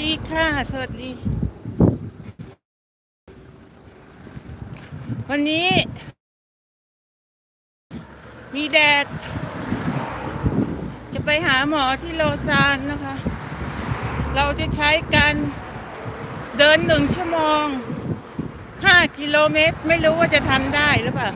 ดีค่ะ สวัสดี วันนี้ มีแดด จะไปหาหมอที่โลซานนะคะ เราจะใช้การเดินหนึ่งชั่วโมงห้ากิโลเมตร ไม่รู้ว่าจะทำได้หรือเปล่า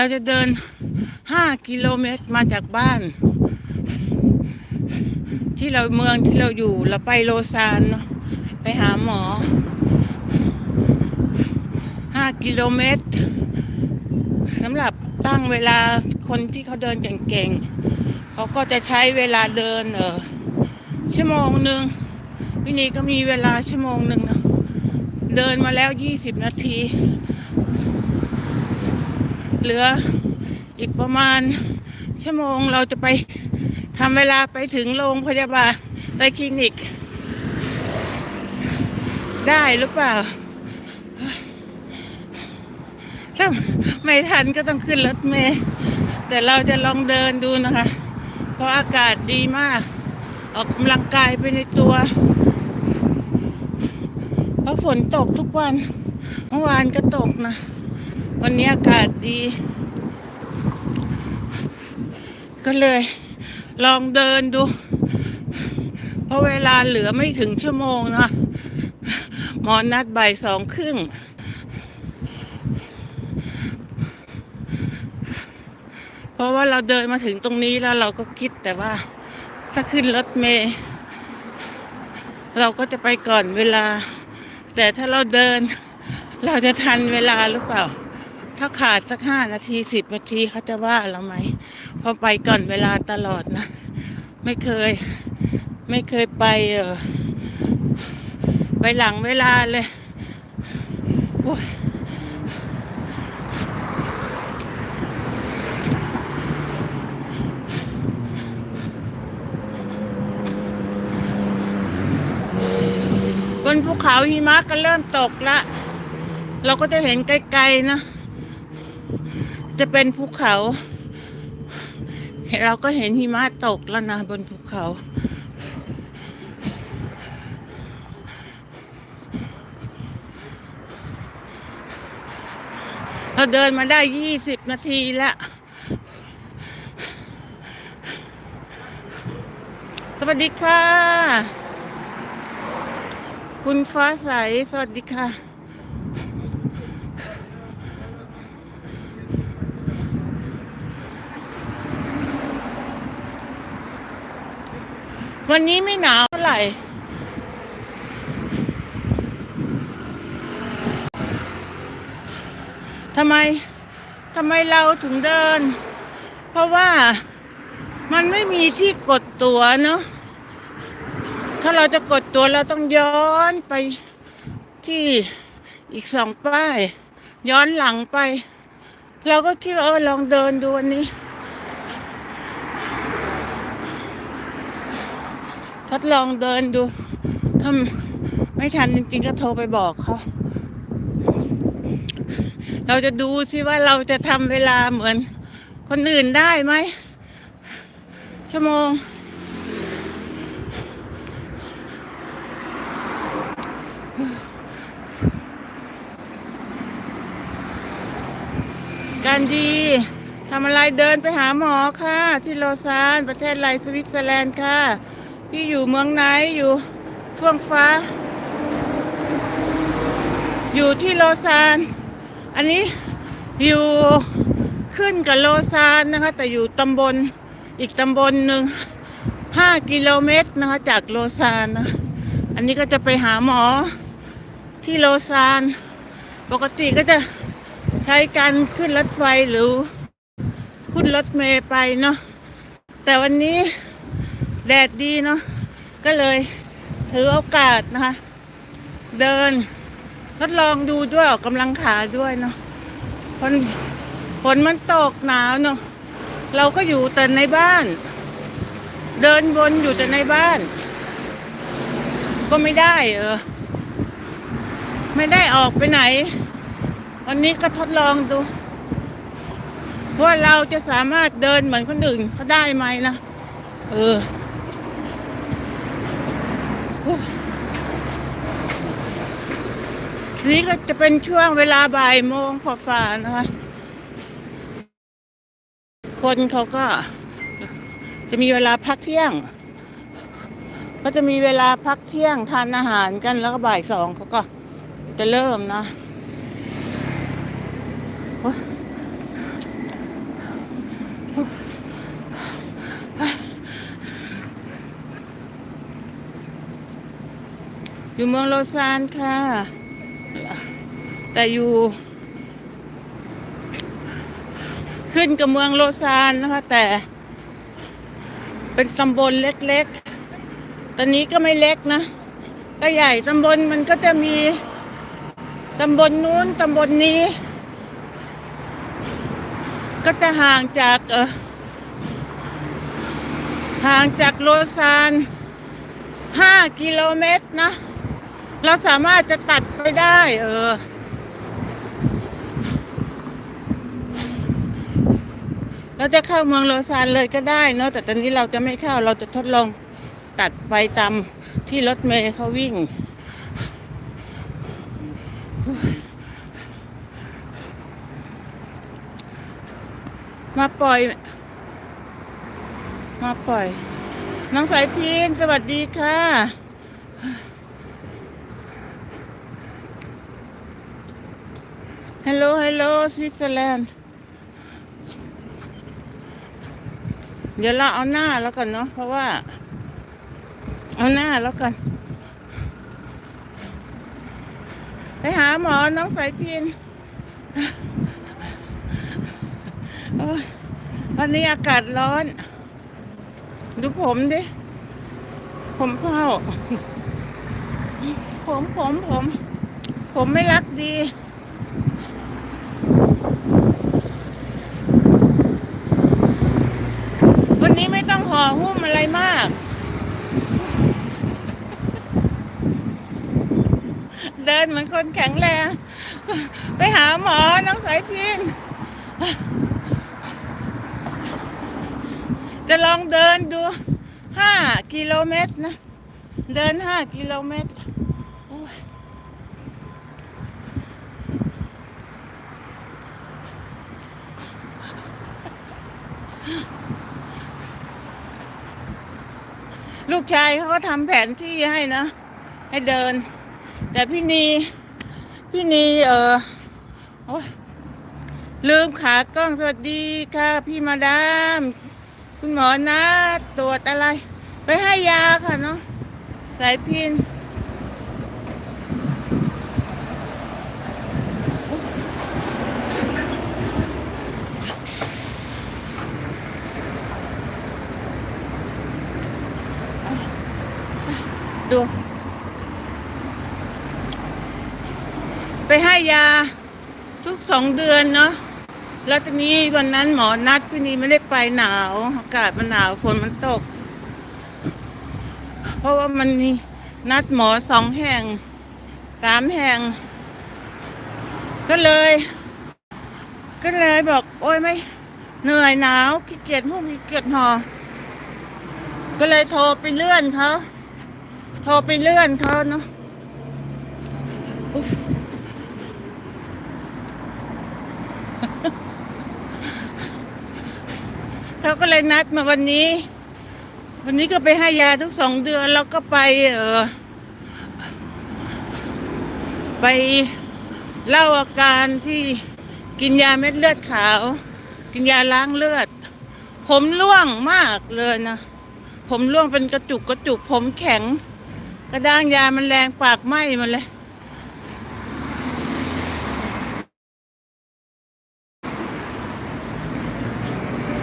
เราจะเดินห้ากิโลเมตรมาจากบ้าน ที่เราเมืองที่เราอยู่เราไปโลซานเนาะไปหาหมอห้ากิโลเมตรสำหรับตั้งเวลาคนที่เขาเดินเก่งๆเขาก็จะใช้เวลาเดินเออชั่วโมงหนึ่งพี่นีก็มีเวลาชั่วโมงหนึ่งนะเดินมาแล้วยี่สิบนาที เหลืออีกประมาณชั่วโมงเราจะไปทำเวลาไปถึงโรงพยาบาลไปคลินิก ได้หรือเปล่า ถ้าไม่ทันก็ต้องขึ้นรถเมล์แต่เราจะลองเดินดูนะคะ เพราะอากาศดีมาก ออกกำลังกายไปในตัว เพราะฝนตกทุกวัน เมื่อวานก็ตกนะ วันนี้อากาศดี ก็เลย ลองเดินดู เพราะเวลาเหลือไม่ถึงชั่วโมงนะหมอนัดบ่ายสองครึ่ง เพราะว่าเราเดินมาถึงตรงนี้แล้วเราก็คิดแต่ว่า ถ้าขึ้นรถเมล์เราก็จะไปก่อนเวลา แต่ถ้าเราเดิน เราจะทันเวลาหรือเปล่า ถ้าขาดสักห้านาทีสิบนาทีเขาจะว่าเราไหมเพอไปก่อนเวลาตลอดนะ ไม่เคย ไม่เคยไปเออไปหลังเวลาเลยโอ้ยบนภูเขาหิมะก็เริ่มตกละ เราก็จะเห็นไกลๆนะ จะเป็นภูเขา เราก็เห็นหิมะตกแล้วนะบนภูเขา เราเดินมาได้ยี่สิบนาทีแล้ว สวัสดีค่ะ คุณฟ้าใส สวัสดีค่ะ วันนี้ไม่หนาวเท่าไหร่ ทำไม ทำไมเราถึงเดิน เพราะว่ามันไม่มีที่กดตัวเนาะ ถ้าเราจะกดตัวเราต้องย้อนไปที่อีกสองป้าย ย้อนหลังไป เราก็คิดว่าเออลองเดินดูวันนี้ ทดลองเดินดูถ้าไม่ทันจริงๆก็โทรไปบอกเขาเราจะดูสิว่าเราจะทำเวลาเหมือนคนอื่นได้ไหม ชั่วโมง การดีทำอะไรเดินไปหาหมอค่ะ ที่โลซานประเทศไรสวิตเซอร์แลนด์ค่ะ พี่อยู่เมืองไหนอยู่ท่วงฟ้า อยู่ที่โลซาน อันนี้อยู่ขึ้นกับโลซานนะคะ แต่อยู่ตำบลอีกตำบลหนึ่งห้ากิโลเมตรนะคะ จากโลซานนะอันนี้ก็จะไปหาหมอที่โลซาน ปกติก็จะใช้การขึ้นรถไฟหรือ ขึ้นรถเมล์ไปเนาะแต่วันนี้ แดดดีเนาะก็เลยถือโอกาสนะคะ เดินทดลองดูด้วยออกกำลังขาด้วยเนาะฝนฝนมันตกหนาวเนาะเราก็อยู่แต่ในบ้าน เดินวนอยู่แต่ในบ้าน ก็ไม่ได้เออ ไม่ได้ออกไปไหน วันนี้ก็ทดลองดูว่าเราจะสามารถเดินเหมือนคนอื่นเขาได้ไหมนะเออ นี่ก็จะเป็นช่วงเวลาบ่ายโมงฝ่าๆนะคะ คนเขาก็ จะมีเวลาพักเที่ยง ก็จะมีเวลาพักเที่ยงทานอาหารกันแล้วก็บ่ายสองเขาก็จะเริ่มนะอยู่เมืองโลซานค่ะ แต่อยู่ ขึ้นกับเมืองโลซานนะคะ แต่ เป็นตำบลเล็กๆ ตอนนี้ก็ไม่เล็กนะ ก็ใหญ่ตำบลมันก็จะมีตำบลนู้นตำบลนี้ ก็จะห่างจากเออห่างจากโลซานห้ากิโลเมตรนะ เราสามารถจะตัดไปได้ เออ เราจะเข้าเมืองโลซานเลยก็ได้เนอะแต่ตอนนี้เราจะไม่เข้าเราจะทดลองตัดไปตามที่รถเมล์เขาวิ่ง มาปล่อย มาปล่อย น้องสายพินสวัสดีค่ะ ฮัลโหลฮัลโหลสวิตเซอร์แลนด์เดี๋ยวเราเอาหน้าแล้วกันเนาะเพราะว่า เอาหน้าแล้วกัน ไปหาหมอน้องสายพินวันนี้อากาศร้อน ดูผมดิ ผมเผาผมผมผม ผมไม่รักดี วันนี้ไม่ต้องห่อหุ้มอะไรมาก เดินเหมือนคนแข็งแรง ไปหาหมอน้องสายพินจะลองเดินดูห้ากิโลเมตรนะ เดินห้ากิโลเมตรลูกชายเขาก็ทำแผนที่ให้นะ ให้เดิน แต่พี่นีพี่นีเออโอ๊ยลืมขากล้องสวัสดีค่ะ พี่มาดาม คุณหมอนะตรวจอะไร ไปให้ยาค่ะเนาะสายพินดู ไปให้ยาทุกสองเดือนเนาะแล้วทีนี้วันนั้นหมอนัดพี่นีไม่ได้ไปหนาวอากาศมันหนาวฝนมันตก เพราะว่ามันมีนัดหมอสองแห่งสามแห่ง ก็เลย ก็เลยบอก โอ้ยไม่เหนื่อยหนาวขี้เกียจหุ้มขี้เกียจหอ ก็เลยโทรไปเลื่อนเขาโทรไปเลื่อนเขาเนาะอุ๊ย เขาก็เลย นัดมาวันนี้ วันนี้ก็ไปให้ยาทุกสองเดือนแล้วก็ไป เออไปเล่าอาการที่กินยาเม็ดเลือดขาว กินยาล้างเลือด ผมร่วงมากเลยนะ ผมร่วงเป็นกระจุกกระจุกผมแข็ง กระด้างยามันแรงปากไหม้มาเลย